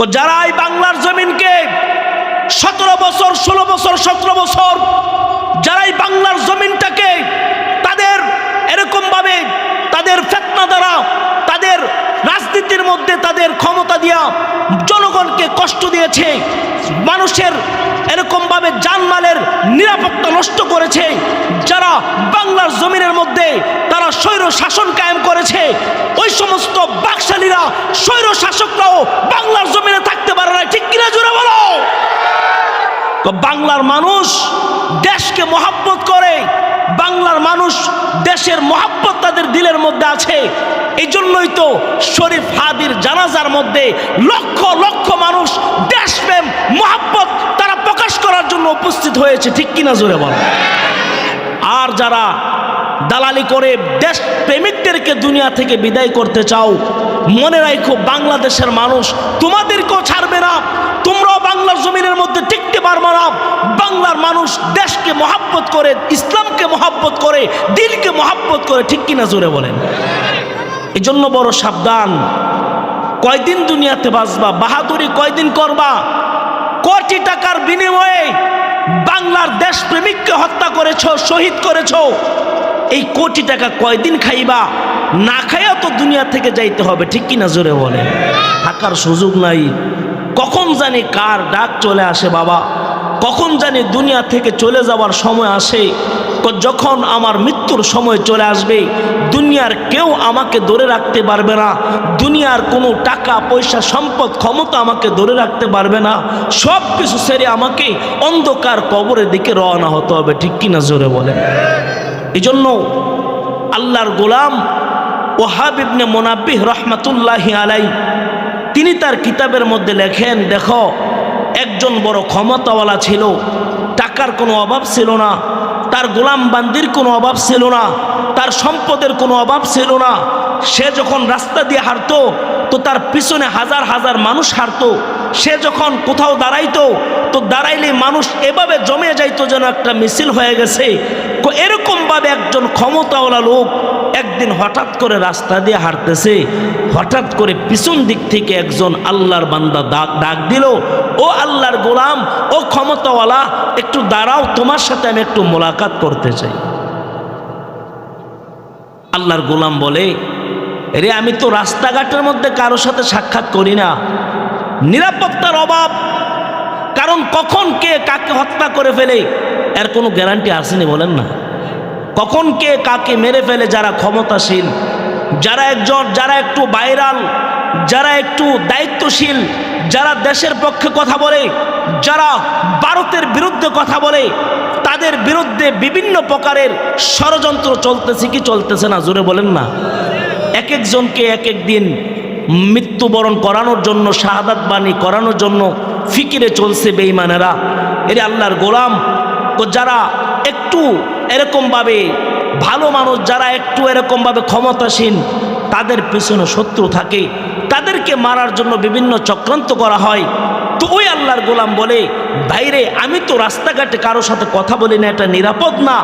তো যারা এই বাংলার জমিনকে সতেরো বছর, ষোলো বছর, সতেরো বছর যারা এই বাংলার জমিনটাকে তাদের এরকমভাবে তাদের ফেতনা দ্বারা তাদের রাজনীতির মধ্যে তাদের ক্ষমতা দিয়া জনগণকে কষ্ট দিয়েছে, মানুষের এরকমভাবে জানমালের নিরাপত্তা নষ্ট করেছে, যারা বাংলার জমিনের মধ্যে তারা স্বৈর শাসন কায়েম করেছে, ওই সমস্ত বাকশালীরা স্বৈর শাসকরাও বাংলার জমিনে থাকতে পারে না ঠিক কিনা জোরে বলো? তো বাংলার মানুষ দেশকে মহাব্বত করে, বাংলার মানুষ দেশের মহাব্বত তাদের দিলের মধ্যে আছে। এই জন্যই তো শরীফ হাদির জানাজার মধ্যে লক্ষ লক্ষ মানুষ দেশপ্রেম মহাব্বত তারা প্রকাশ করার জন্য উপস্থিত হয়েছে। ঠিক কিনা জোরে বল? আর যারা দালালি করে দেশ প্রেমিকদেরকে দুনিয়া থেকে বিদায় করতে চাও, মনে রাখো বাংলাদেশের মানুষ তোমাদেরকেও ছাড়বে না। তোমরাও বাংলার জমিনের মধ্যে টিকতে পারবে না। বাংলার মানুষ দেশকে মহাব্বত করে, ইসলামকে মহাব্বত করে, দিলকে মহাব্বত করে। ঠিক কিনা জোরে বলেন? এই জন্য বড় সাবধান। কয়দিন দুনিয়াতে বাঁচবা? বাহাদুরি কয়দিন করবা? কোটি টাকার বিনিময়ে বাংলার দেশপ্রেমিককে হত্যা করেছ, শহীদ করেছ। এই কোটি টাকা কয়দিন খাইবা? না খাইয়া তো দুনিয়া থেকে যাইতে হবে, ঠিক কিনা জোরে বলে থাকার সুযোগ নাই। কখন জানি কার ডাক চলে আসে বাবা? কখন জানি দুনিয়া থেকে চলে যাওয়ার সময় আসে? যখন আমার মৃত্যুর সময় চলে আসবে, দুনিয়ার কেউ আমাকে ধরে রাখতে পারবে না, দুনিয়ার কোনো টাকা, পয়সা, সম্পদ, ক্ষমতা আমাকে ধরে রাখতে পারবে না, সব কিছু সেরে আমাকে অন্ধকার কবরের দিকে রওনা হতে হবে, ঠিক কিনা জোরে বলেন। এই জন্য আল্লাহর গোলাম ওহাব ইবনে মোনাব্বিহ রহমাতুল্লাহি আলাই তিনি তার কিতাবের মধ্যে লেখেন, দেখো, একজন বড় ক্ষমতাওয়ালা ছিল, টাকার কোনো অভাব ছিল না তার গোলাম বান্দির কোনো অভাব ছিল না, তার সম্পদের কোনো অভাব ছিল না। সে যখন রাস্তা দিয়ে হারতো তো তার পিছনে হাজার হাজার মানুষ হাঁটতো। সে যখন কোথাও দাঁড়াইতো, তো দাঁড়াইলে মানুষ এভাবে জমে যাইতো যেন একটা মিছিল হয়ে গেছে। এরকমভাবে একজন ক্ষমতাওয়ালা লোক একদিন হঠাৎ করে রাস্তা দিয়ে হাঁটতেছে। হঠাৎ করে পিছন দিক থেকে একজন আল্লাহর বান্দা ডাক ডাক দিল, ও আল্লাহর গোলাম, ও ক্ষমতাওয়ালা, একটু দাঁড়াও, তোমার সাথে আমি একটু মোলাকাত করতে চাই। আল্লাহর গোলাম বলে রে আমি তো রাস্তাঘাটের মধ্যে কারোর সাথে সাক্ষাৎ করি না। নিরাপত্তার অভাব। কারণ কখন কে কাকে হত্যা করে ফেলে, এর কোনো গ্যারান্টি আসেনি বলেন না। কখন কে কাকে মেরে ফেলে যারা ক্ষমতাশীল, যারা একজন, যারা একটু বাইরাল, যারা একটু দায়িত্বশীল, যারা দেশের পক্ষে কথা বলে, যারা ভারতের বিরুদ্ধে কথা বলে, তাদের বিরুদ্ধে বিভিন্ন প্রকারের ষড়যন্ত্র চলতেছে কি চলতেছে না, জোরে বলেন না। এক একজনকে এক এক দিন মৃত্যুবরণ করানোর জন্য, শাহাদাত বাণী করানোর জন্য ফিকিরে চলছে বেইমানেরা এরে আল্লাহর গোলাম যারা একটু এরকমভাবে ভালো মানুষ, যারা একটু এরকমভাবে ক্ষমতাসীন, তাদের পিছনে শত্রু থাকে। তাদেরকে মারার জন্য বিভিন্ন চক্রান্ত করা হয়। তো ওই আল্লাহর গোলাম বলে ভাইরে আমি তো রাস্তাঘাটে কারোর সাথে কথা বলি না, এটা নিরাপদ না।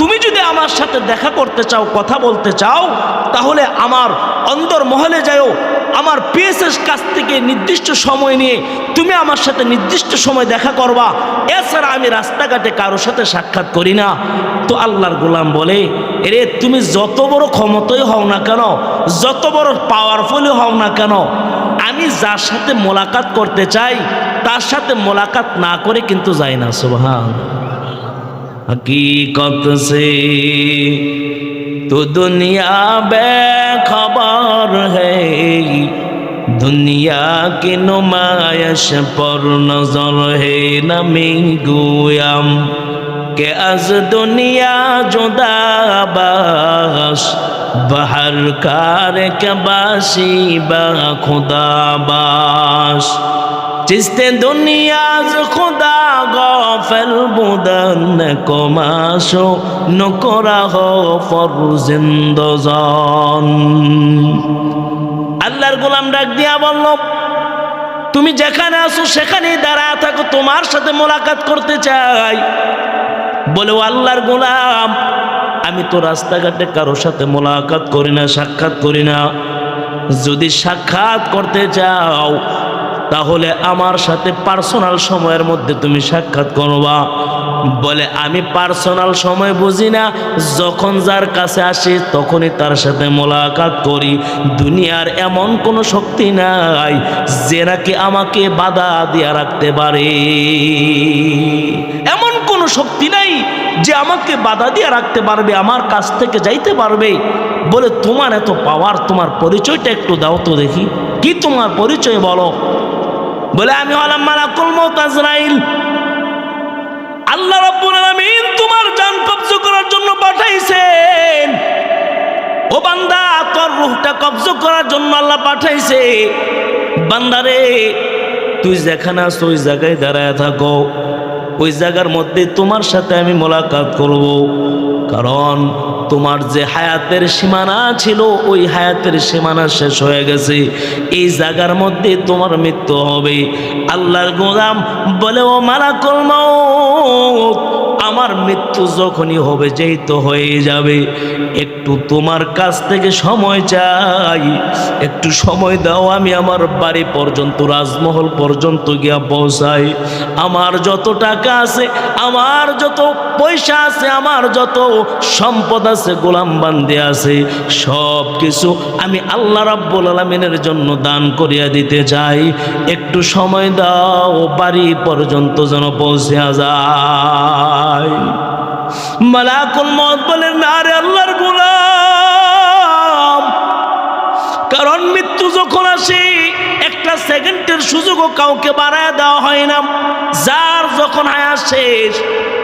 তুমি যদি আমার সাথে দেখা করতে চাও, কথা বলতে চাও, তাহলে আমার অন্দর মহলে যাও আমার পিএসএস কাছ থেকে নির্দিষ্ট সময় নিয়ে তুমি আমার সাথে নির্দিষ্ট সময় দেখা করবা। এছাড়া আমি রাস্তাঘাটে কারোর সাথে সাক্ষাৎ করি না। তো আল্লাহর গোলাম বলে, এরে, তুমি যত বড় ক্ষমতাই হও না কেন, যত বড় পাওয়ারফুলই হও না কেন, আমি যার সাথে মোলাকাত করতে চাই তার সাথে মোলাকাত না করে কিন্তু যায় না, সুবহান। হকীকত সে তো দুনিয়া বে খবর হ্যাঁ দুনিয়া কি নুমায়শ পর নজর হে নামি গুয়াম। কে আজ দুনিয়া জোদাবাস, বাহার কার কে বাসি বা খুদাবাস। চিস্তে দুনিয়াজ খুদা গফেল বুদন কমাশো নকরা ফর জিন্দজন আল্লাহর গোলাম ডাক দিয়া বলল, তুমি যেখানে আসো সেখানেই দাঁড়ায় থাকো, তোমার সাথে মোলাকাত করতে চাই। বলে আল্লাহর গোলাম, আমি তো রাস্তাঘাটে কারোর সাথে মোলাকাত করি না, সাক্ষাৎ করি না। যদি সাক্ষাৎ করতে চাও তাহলে আমার সাথে পার্সোনাল সময়ের মধ্যে তুমি সাক্ষাৎ করবা। বলে, আমি পার্সোনাল সময় বুঝি না। যখন যার কাছে আসি, তখনই তার সাথে মোলাকাত করি। দুনিয়ার এমন কোনো শক্তি নাই যে নাকি আমাকে বাধা দিয়া রাখতে পারে। এমন কোনো শক্তি নাই যে আমাকে বাধা দিয়ে রাখতে পারবে, আমার কাছ থেকে যাইতে পারবে। বলে, তোমার এত পাওয়ার তোমার পরিচয়টা একটু দাও তো দেখি। কি তোমার পরিচয় বলো? বলে, আমি হলাম মালাকুল মউত আজরাইল। আল্লাহ রাব্বুল আলামিন তোমার জান কবজ করার জন্য পাঠাইছেন। ও বান্দা, তোর রূহটা কবজ করার জন্য আল্লাহ পাঠাইছে। বান্দারে, তুই যেখানে আছো, ওই জায়গায় দাঁড়ায় থাকো। ওই জায়গার মধ্যে তোমার সাথে আমি মোলাকাত করব। কারণ তোমার যে হায়াতের সীমানা ছিল, ওই হায়াতের সীমানা শেষ হয়ে গেছে। এই জায়গার মধ্যে তোমার মৃত্যু হবে। আল্লাহর গোলাম বলে, ও মালাকুল মাউত! আমার মৃত্যু যখনই হবে, যেই তো হয়ে যাবে। একটু তোমার কাছ থেকে সময় চাই। একটু সময় দাও, আমি আমার বাড়ি পর্যন্ত, রাজমহল পর্যন্ত গিয়া পৌঁছাই। আমার যত টাকা আছে, আমার যত পয়সা আছে, আমার যত সম্পদ আছে, গোলাম বান্দে আছে, সব কিছু আমি আল্লাহ রাব্বুল আলমিনের জন্য দান করিয়া দিতে চাই। একটু সময় দাও, বাড়ি পর্যন্ত যেন পৌঁছে যায়। মালাকুল মত বলেন না রে আল্লাহর গোলাম। কারণ মৃত্যু যখন আসে সেকেন্ডের সুযোগও কাউকে বাড়ায় দেওয়া হয় না। যার যখন হায়াত শেষ,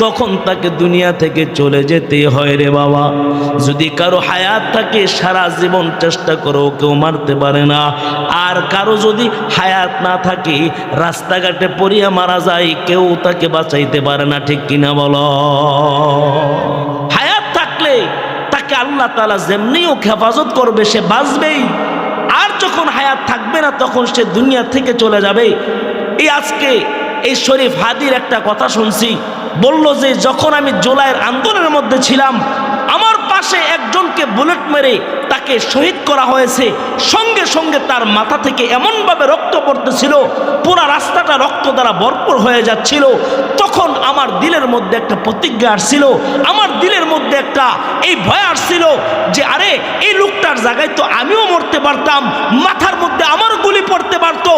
তখন তাকে দুনিয়া থেকে চলে যেতে হয় রে বাবা। যদি কারও হায়াত থাকে, সারা জীবন চেষ্টা করো কেউ মারতে পারে না। আর কারও যদি হায়াত না থাকে, রাস্তাঘাটে পড়িয়া মারা যায়, কেউ তাকে বাঁচাইতে পারে না, ঠিক কিনা বলো? হায়াত থাকলে তাকে আল্লাহ তালা যেমনিও হেফাজত করবে, সে বাঁচবেই। যখন হায়াত থাকবে না তখন সে দুনিয়া থেকে চলে যাবে। এই আজকে এই শরীফ হাদির একটা কথা শুনছি। বলল যে, যখন আমি জোলাইয়ের আন্দোলনের মধ্যে ছিলাম, আমার পাশে একজনকে বুলেট মেরে তাকে শহীদ করা হয়েছে। সঙ্গে সঙ্গে তার মাথা থেকে এমনভাবে রক্ত পড়তেছিল, পুরা রাস্তাটা রক্ত দ্বারা ভরপুর হয়ে যাচ্ছিল। তখন আমার দিলের মধ্যে একটা প্রতিজ্ঞা আসছিল, আমার দিলের মধ্যে একটা এই ভয় আসছিল যে, আরে, এই লোকটার জায়গায় তো আমিও মরতে পারতাম, মাথার মধ্যে আমার গুলি পড়তে পারতো।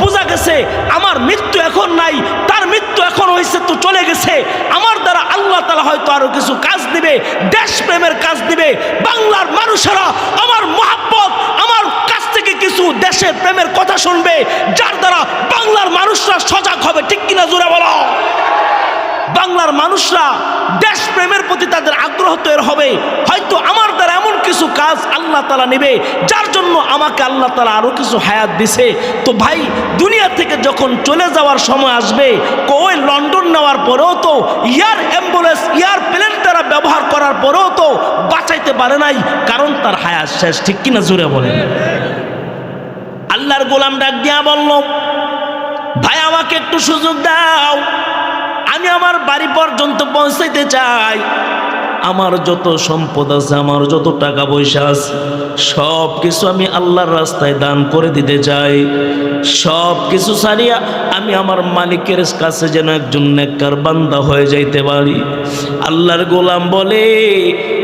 বোঝা গেছে, আমার মৃত্যু এখন নাই, তার মৃত্যু এখন হয়েছে তো চলে গেছে। আমার দ্বারা আল্লাহ তালা হয়তো আরও কিছু কাজ দিবে, দেশপ্রেমের কাজ দিবে, বাংলার মানুষেরা আমার মহাব্বত, আমার কাছ থেকে কিছু দেশের প্রেমের কথা শুনবে, যার দ্বারা বাংলার মানুষরা সজাগ হবে। ঠিক কিনা জোরে বলো? বাংলার মানুষরা দেশ প্রেমের প্রতি তাদের আগ্রহ তৈরি হবে। হয়তো আমার দ্বারা এমন কিছু কাজ আল্লাহ তালা নেবে, যার জন্য আমাকে আল্লাহ তালা আরও কিছু হায়াত দিছে। তো ভাই, দুনিয়া থেকে যখন চলে যাওয়ার সময় আসবে ওই লন্ডন নেওয়ার পরেও তো ইয়ার অ্যাম্বুলেন্স ইয়ার প্লেন তারা ব্যবহার করার পরেও তো বাঁচাইতে পারে নাই, কারণ তার হায়াত শেষ। ঠিক কিনা জুড়ে বলেন? আল্লাহর গোলাম ডাক দিয়া বলল, ভাই, আমাকে একটু সুযোগ দাও। আমি আমার বাড়ি পর্যন্ত পৌঁছাইতে চাই। আমার যত সম্পদ আছে, আমার যত টাকা পয়সা আছে সব কিছু আমি আল্লাহর রাস্তায় দান করে দিতে চাই। সব কিছু ছাড়িয়া আমি আমার মালিকের কাছে যেন একজন নেককার বান্দা হয়ে যাইতে পারি। আল্লাহর গোলাম বলে,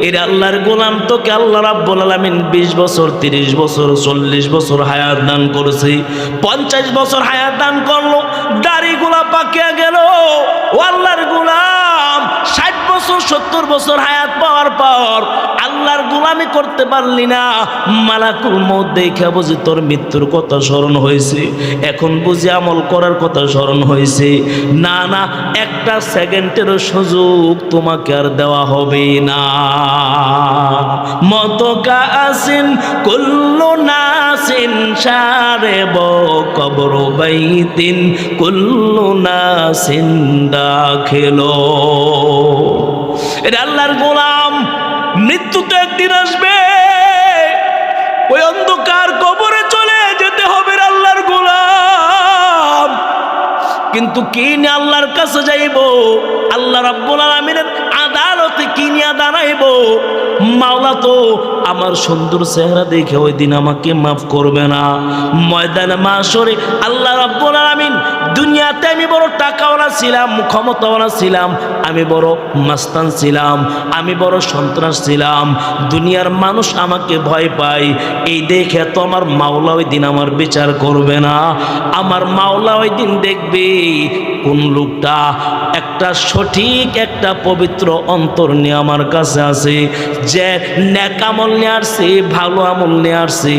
এর আল্লাহর গোলাম তোকে আল্লাহ রাব্বুল আলামিন বিশ বছর, তিরিশ বছর, চল্লিশ বছর হায়াত দান করেছে। পঞ্চাশ বছর হায়াত দান করল দাড়িগুলা পাকিয়া গেল। ও আল্লাহর গোলাম! ষাট বছর, সত্তর বছর হায়াত পাওয়ার পর আল্লাহর গোলামি করতে পারলি না, মালাকুল মত দেখে বুঝি তোর মৃত্যুর কথা স্মরণ হয়েছে। এখন বুঝি আমল করার কথা স্মরণ হয়েছে। না না, একটা সেকেন্ডেরও সুযোগ তোমাকে আর দেওয়া হবে না। মতকা মত কাসিন কুল্লু নাসিন ব কবর বাইতিন কুল্লু নাসিন দাখিল। এটা আল্লাহর গোলাম, মৃত্যু তো একদিন আসবে। ওই অন্ধকার কবরে কিন্তু কি নিয়ে আল্লাহর কাছে যাইব? আল্লাহ রাব্বুল আলামিনের আদালতে কি নিয়ে দাঁড়াইব? মাওলা তো আমার সুন্দর চেহারা দেখে ওই দিন আমাকে মাফ করবে না। ময়দানে মাসরে আল্লাহ রাব্বুল আলামিন, দুনিয়াতে আমি বড় টাকাওয়ালা ছিলাম, ক্ষমতাওয়ালা ছিলাম, আমি বড় মাস্তান ছিলাম, আমি বড় সন্ত্রাস ছিলাম। দুনিয়ার মানুষ আমাকে ভয় পায়। এই দেখে তো আমার মাওলা ওই দিন আমার বিচার করবে না। আমার মাওলা ওই দিন দেখবে কোন লোকটা? একটা সঠিক, একটা পবিত্র অন্তর নিয়ে আমার কাছে আছে যে ন্যাক আমল নিয়ে আসছে, ভালো আমল নিয়ে আসছে।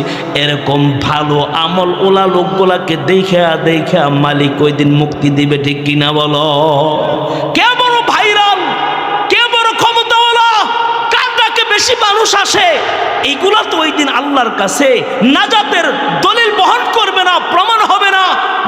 এরকম ভালো আমল ওলা লোকগুলাকে দেখে দেখে মালিক ওই দিন মুক্তি দিবে ঠিক কিনা বলো? কে বড় ভাইরাল? কে বড় ক্ষমতাওয়ালা? কার ডাকে বেশি মানুষ আসে? এইগুলা তো ওই দিন আল্লাহর কাছে। নাজাতের দলিল বহন করবে না, প্রমাণ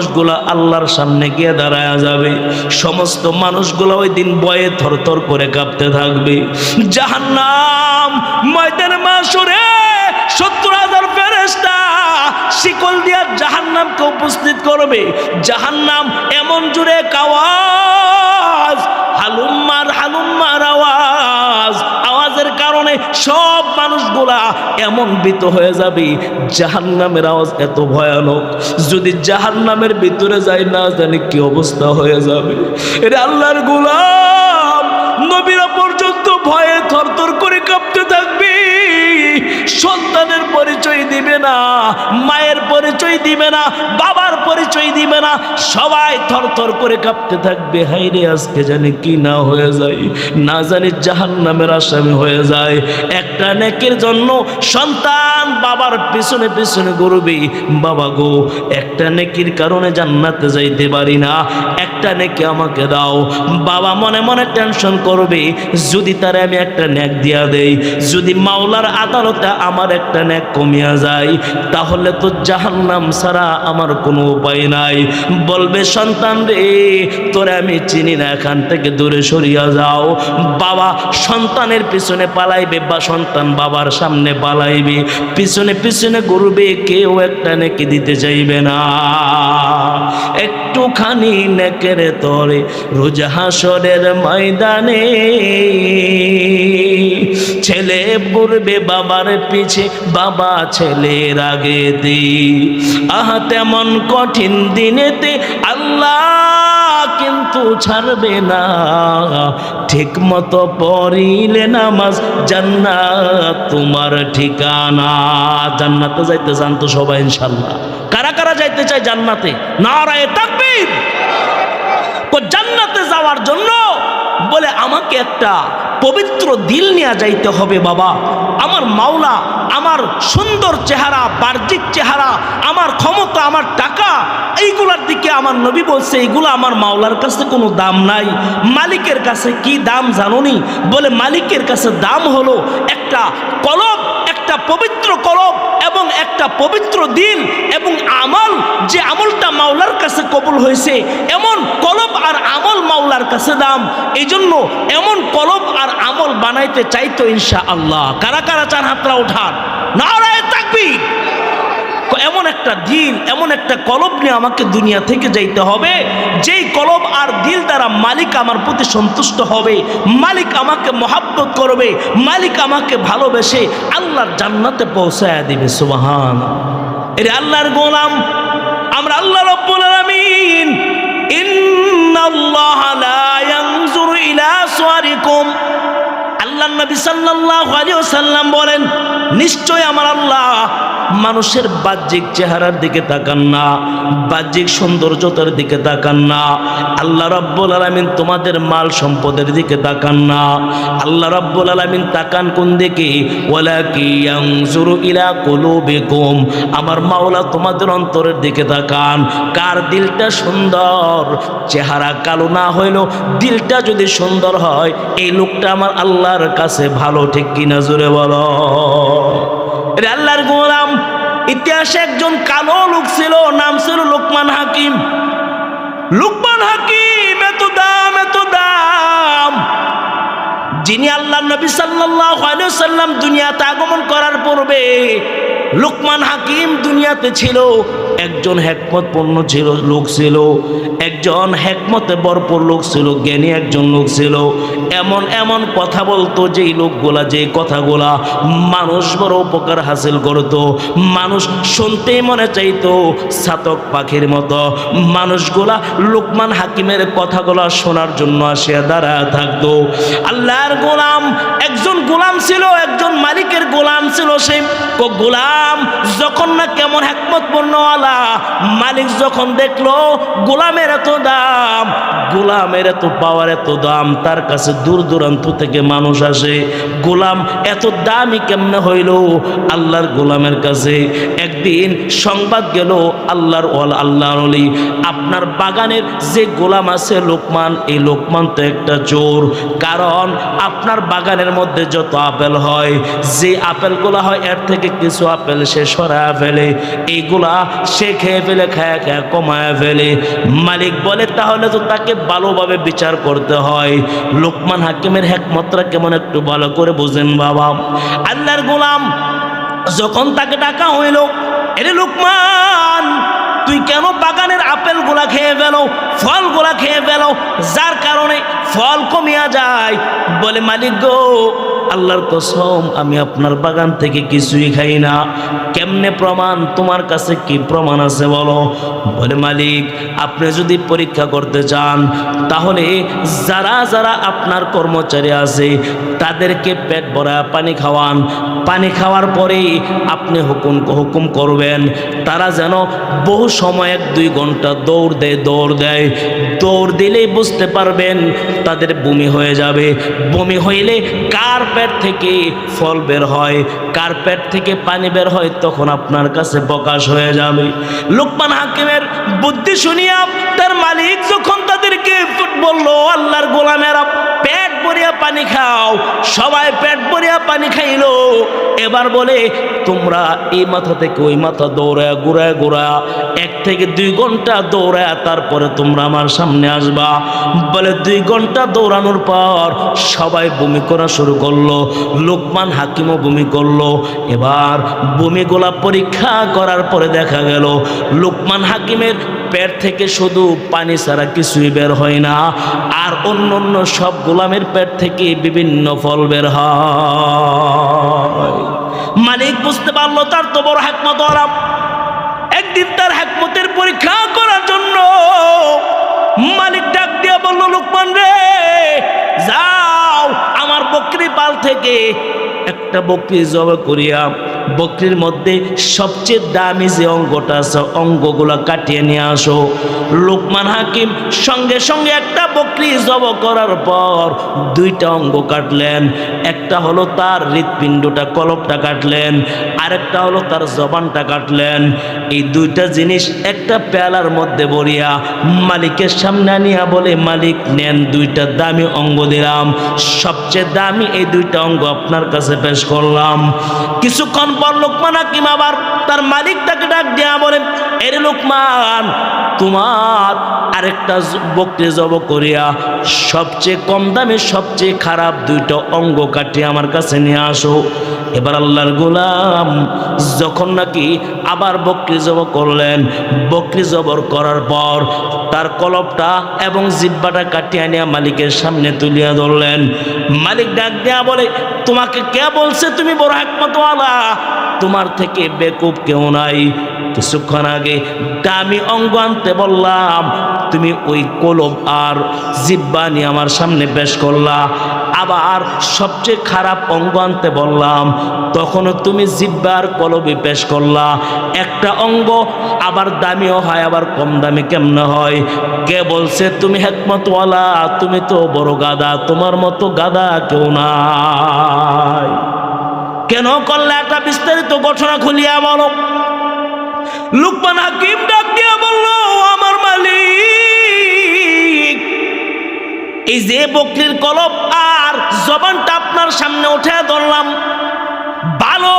মানুষগুলা আল্লাহর সামনে গিয়ে দাঁড়ায় যাবে। সমস্ত মানুষগুলো ওই দিন বয়ে থরথর করে কাঁপতে থাকবে। জাহান্নাম, ময়দানে মাসুরে, সত্তর হাজার ফেরেস্তা শিকল দিয়া জাহান্নামকে উপস্থিত করবে। জাহান্নাম এমন জুড়ে কাওয়াজ হালুম্মার কারণে সব মানুষগুলা এমন ভীত হয়ে যাবে, জাহান্নামের আওয়াজ এত ভয়ানক। যদি জাহান্নামের ভিতরে যাই না, জানি কি অবস্থা হয়ে যাবে। এটা আল্লাহর গোলাম, নবীরা পর্যন্ত ভয়ে থরথর করে কাঁপতে থাকবে। সন্তানের পরিচয় দিবে না, মায়ের পরিচয় দিবে না, বাবার পরিচয় দিবে না, সবাই থরথর করে কাঁপতে থাকবে হাইরে আজকে জানি কি না হয়ে যায়, না জানি জাহান নামের আসামি হয়ে যায়। একটা নেকের জন্য সন্তান বাবার পিছনে পিছনে গরবে বাবা গো, একটা নেকির কারণে জান্নাতে যাইতে পারি না, একটা নেকি আমাকে দাও। বাবা মনে মনে টেনশন করবে, যদি তারে আমি একটা ন্যাক দিয়া দেই, যদি মাওলার আদালতে আমার একটা ন্যাক কমিয়া যায়, তাহলে তো জাহান্নাম ছাড়া আমার কোনো উপায় নাই। বলবে, সন্তান রে, তোরে আমি চিনি না, এখান থেকে দূরে সরিয়া যাও। বাবা সন্তানের পিছনে পালাইবে বা সন্তান বাবার সামনে পালাইবে, পিছনে পিছনে ঘুরবে, কেউ একটা নেকি দিতে চাইবে না। একটুখানি নেকের তরে রোজ হাসরের ময়দানে ছেলে ঘুরবে বাবার পিছে বাবা ছেলের আগে দি আহা, তেমন কঠিন দিনেতে আল্লাহ কিন্তু ছাড়বে না। ঠিক মতো পড়িলে নামাজ জান্নাত তোমার ঠিকানা। জান্নাতে যাইতে চান তো সবাই ইনশাল্লাহ কারা কারা যাইতে চায় জান্নাতে? নারায়ে তাকবীর। জান্নাতে যাওয়ার জন্য বলে, আমাকে একটা পবিত্র দিল নিয়ে যাইতে হবে বাবা। আমার মাওলা, আমার সুন্দর চেহারা, বাহ্যিক চেহারা, আমার ক্ষমতা, আমার টাকা, এইগুলার দিকে আমার নবী বলছে, এইগুলো আমার মাওলার কাছে কোনো দাম নাই। মালিকের কাছে কি দাম জানুনি? বলে মালিকের কাছে দাম হলো একটা কলব একটা পবিত্র কলব এবং একটা পবিত্র দিন এবং আমল যে আমলটা মাওলার কাছে কবুল হয়েছে, এমন কলব আর আমল মাওলার কাছে দাম। এই জন্য এমন কলব আর আমল বানাইতে চাইতো ইনশা আল্লাহ কারা কারা চান হাতরা ওঠান নারায় তাকবীর। এমন একটা দিল এমন একটা কলব নিয়ে আমাকে দুনিয়া থেকে যাইতে হবে, যেই কলব আর দিল দ্বারা মালিক আমার প্রতি সন্তুষ্ট হবে, মালিক আমাকে মহাব্বত করবে, মালিক আমাকে ভালোবেসে আল্লাহর জান্নাতে পৌঁছায় দিবে সুবাহান এর আল্লাহর গোলাম, আমরা আল্লাহ রব্বুল আলামিন, ইন্নাল্লাহ লা ইয়ানজুরু ইলা সুয়ারিকুম। আল্লাহ নবী সাল্লাল্লাহু আলাইহি ওয়াসাল্লাম বলেন নিশ্চয় আমার আল্লাহ মানুষের বাহ্যিক চেহারার দিকে তাকান না, বাহ্যিক সৌন্দর্যতার দিকে তাকান না। আল্লাহ রাব্বুল আলামিন তোমাদের মাল সম্পদের দিকে তাকান না। আল্লাহ রাব্বুল আলামিন তাকান কোন দিকে? ওয়ালাকি ইয়ানজুরু ইলা কুলুবিকুম। আমার মাওলা তোমাদের অন্তরের দিকে তাকান। কার দিলটা সুন্দর? চেহারা কালো না হইলেও দিলটা যদি সুন্দর হয়, এই লোকটা আমার আল্লাহর কাছে ভালো ঠিক কিনা জোরে বলো? আল্লাহর গোলাম, ইতিহাসে একজন কালো লোক ছিল, নাম ছিল লোকমান হাকিম। লুকমান হাকিম, এত দাম এত দাম। যিনি আল্লাহ নবী সাল্লাম দুনিয়াতে আগমন করার পূর্বে লুকমান হাকিম দুনিয়াতে ছিল একজন হেকমতপূর্ণ ছিল, লোক ছিল। একজন হেকমতে ভরপুর লোক ছিল, জ্ঞানী একজন লোক ছিল। এমন এমন কথা বলতো যেই লোকগুলা যে কথাগুলা মানুষ বড় উপকার হাসিল করতো। মানুষ শুনতেই মনে চাইতো ছাতক পাখির মতো। মানুষগুলা লোকমান হাকিমের কথাগুলা শোনার জন্য আসিয়া দাঁড়ায় থাকতো। আল্লাহর গোলাম একজন গোলাম ছিল, একজন মালিকের গোলাম ছিল সে। গোলাম যখন না কেমন হেকমতপূর্ণ আলা মালিক যখন দেখল, গোলামের এত দাম, গোলামের এত পাওয়ার এত দাম, তার কাছে দূর দূরান্ত থেকে মানুষ আসে। গোলাম এত দামই কেমনে হইল? আল্লাহর গোলামের কাছে একদিন সংবাদ গেল আল্লাহর ওয়াল, আল্লাহর অলি আপনার বাগানের যে গোলাম আছে লোকমান, এই লোকমান তো একটা জোর কারণ আপনার বাগানের মধ্যে যত আপেল হয়, যে আপেলগুলা হয়, এর থেকে কিছু আপেল সে সরায় ফেলে। এইগুলা সে খেয়ে ফেলে, খায়া খায়া কমায় ফেলে। মালিক বলে, তাহলে তো তাকে ভালোভাবে বিচার করতে হয়। লোকমান হাকিমের হেকমতরা কেমন একটু ভালো করে বুঝেন বাবা। আল্লাহর গোলাম যখন তাকে ডাকা হইল এরে লুকমান, তুই কেন বাগানের আপেলগুলা খেয়ে ফেলো ফলগুলা খেয়ে ফেলো? যার কারণে ফল কমিয়া যায়। বলে, মালিক গো, আল্লাহর কসম, আমি আপনার বাগান থেকে কিছুই খাই না। কেমনে প্রমাণ? তোমার কাছে কি প্রমাণ আছে বলো? বলে, মালিক, আপনি যদি পরীক্ষা করতে চান, তাহলে যারা যারা আপনার কর্মচারী আছে, তাদেরকে পেট ভরা পানি খাওয়ান। পানি খাওয়ার পরেই আপনি হুকুম হুকুম করবেন। তারা যেন বহু সময় এক দুই ঘণ্টা দৌড় দেয় দৌড় দেয়। দৌড় দিলেই বুঝতে পারবেন তাদের বমি হয়ে যাবে। বমি হইলে কার পেট থেকে ফল বের হয়, কার পেট থেকে পানি বের হয় তখন আপনার কাছে প্রকাশ হয়ে যাবে। লোকমান হাকিমের বুদ্ধি শুনিয়া তার মালিক যখন তাদেরকে বলল আল্লাহর গোলামেরা পেট ভরিয়া পানি খাও। সবাই পেট ভরিয়া পানি খাইলো। এবার বলে, তোমরা এই মাথা থেকে ওই মাথা দৌড়ায় ঘুরায় ঘুরায়, এক থেকে দুই ঘণ্টা দৌড়ায় তারপরে তোমরা আমার সামনে আসবা? বলে, দুই ঘণ্টা দৌড়ানোর পর সবাই বমি করা শুরু করল, লোকমান হাকিমও বমি করল। এবার বমিগুলা পরীক্ষা করার পরে দেখা গেল, লোকমান হাকিমের পেট থেকে শুধু পানি ছাড়া কিছুই বের হয় না, আর অন্য অন্য সব গোলামের পেট থেকে বিভিন্ন ফল বের হয়। মালিক বুঝতে পারল তার তো বড় হাকমত আরাম একদিন তার হাকমতের পরীক্ষা করার জন্য মালিক ডাক দিয়ে বলল, লোকমান রে, যাও, আমার বকরি পাল থেকে একটা বকরি জবে করিয়া বকরির মধ্যে সবচেয়ে দামি যে অঙ্গটা আছে, অঙ্গগুলো কাটিয়ে নিয়ে আসো। লোকমান হাকিম সঙ্গে সঙ্গে একটা বকরি জব করার পর দুইটা অঙ্গ কাটলেন। একটা হলো তার হৃৎপিণ্ডটা, কলপটা কাটলেন। আরেকটা হলো তার জবানটা কাটলেন। এই দুইটা জিনিস একটা পেয়ালার মধ্যে ভরিয়া মালিকের সামনে আনিয়া বলে, মালিক, নেন দুইটা দামি অঙ্গ দিলাম। সবচেয়ে দামি এই দুইটা অঙ্গ আপনার কাছে পেশ করলাম। কিছুক্ষণ পর লোকমান হাকিম আবার তার মালিক তাকে ডাক দেয়া বলে, এর লোকমান, তোমার আরেকটা বকরি জব করিয়া সবচেয়ে কম দামে সবচেয়ে খারাপ দুইটা অঙ্গ কাটিয়ে আমার কাছে নিয়ে আসো। এবার আল্লাহর গোলাম যখন নাকি আবার বকরি জব করলেন, বকরি জবর করার পর তার কলপটা এবং জিব্বাটা কাটিয়ে আনিয়া মালিকের সামনে তুলিয়া ধরলেন। মালিক ডাক দেয়া বলে, তোমাকে কে বলছে তুমি বড় একমত আলা তোমার থেকে বেকুব কেউ নাই। কিছুক্ষণ আগে দামি অঙ্গ আনতে বললাম, তুমি ওই কলব আর জিব্বা নিয়ে আমার সামনে পেশ করলা। আবার সবচেয়ে খারাপ অঙ্গ আনতে বললাম, তখনও তুমি জিব্বার কলবি পেশ করলা। একটা অঙ্গ আবার দামিও হয়, আবার কম দামি কেমনে হয়? কে বলছে তুমি হেকমতওয়ালা? তুমি তো বড় গাদা তোমার মতো গাদা কেউ নাই। কেন করলে? একটা বিস্তারিত ঘটনা খুলিয়া বলো। লুকমান হাকিম ডাক দিয়া বলল, আমার মালিক, এই যে বকরির কলব আর জবানটা আপনার সামনে উঠে ধরলাম, ভালো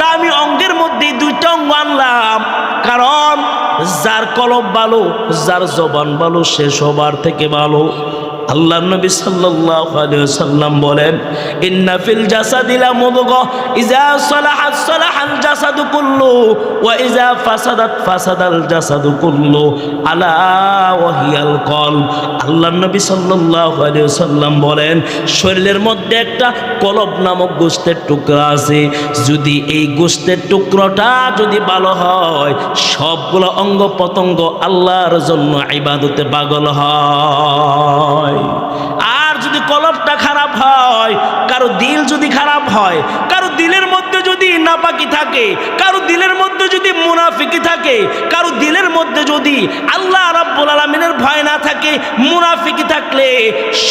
দামি অঙ্গের মধ্যে দুইটা অঙ্গ আনলাম, কারণ যার কলব ভালো, যার জবান ভালো, সে সবার থেকে ভালো। আল্লাহ নবী সাল্লাল্লাহু আলাইহি ওয়াসাল্লাম বলেন, ইন্না ফিল জাসাদি লা মুদগা ইজা সালাহাত সালাহাল জাসাদু কুল্লু, ওয়া ইজা ফাসাদাত ফাসাদাল জাসাদু কুল্লু, আলা ওয়া হিয়াল কলব। আল্লাহ নবী সাল্লাল্লাহু আলাইহি ওয়াসাল্লাম বলেন, শরীরের মধ্যে একটা কলব নামক গোস্তের টুকরা আছে। যদি এই গোস্তের টুকরোটা যদি ভালো হয়, সবগুলো অঙ্গ প্রত্যঙ্গ আল্লাহর জন্য ইবাদতে পাগল হয়। আর যদি কলবটা খারাপ হয়, কারও দিল যদি খারাপ হয়, কারও দিলের মধ্যে যদি নাপাকি থাকে, কারও দিলের মধ্যে যদি মুনাফিকি থাকে, কারও দিলের মধ্যে যদি আল্লাহ রাব্বুল আলামিনের ভয় না থাকে, মুনাফিকি থাকলে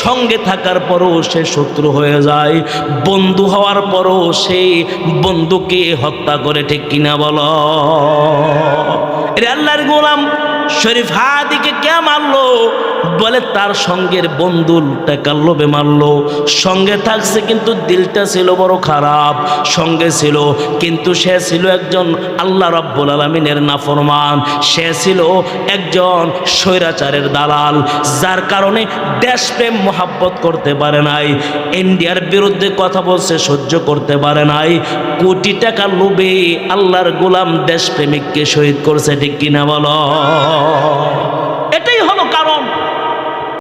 সঙ্গে থাকার পরও সে শত্রু হয়ে যায়। বন্ধু হওয়ার পরও সে বন্ধুকে হত্যা করে, ঠিক কিনা বলো? রে আল্লাহর গোলাম শরীফ হাদিকে কে মারলো? বলে তার সঙ্গের বন্ধুর টাকার লোভে মারলো। সঙ্গে থাকছে কিন্তু দিলটা ছিল বড় খারাপ। সঙ্গে ছিল, কিন্তু সে ছিল একজন আল্লাহ রব্বুল আলমিনের নাফরমান। সে ছিল একজন স্বৈরাচারের দালাল, যার কারণে দেশপ্রেম মোহাব্বত করতে পারে নাই, ইন্ডিয়ার বিরুদ্ধে কথা বলছে, সহ্য করতে পারে নাই। কোটি টাকা লোভে আল্লাহর গোলাম দেশপ্রেমিককে শহীদ করছে, ঠিক কিনা বলো? এটাই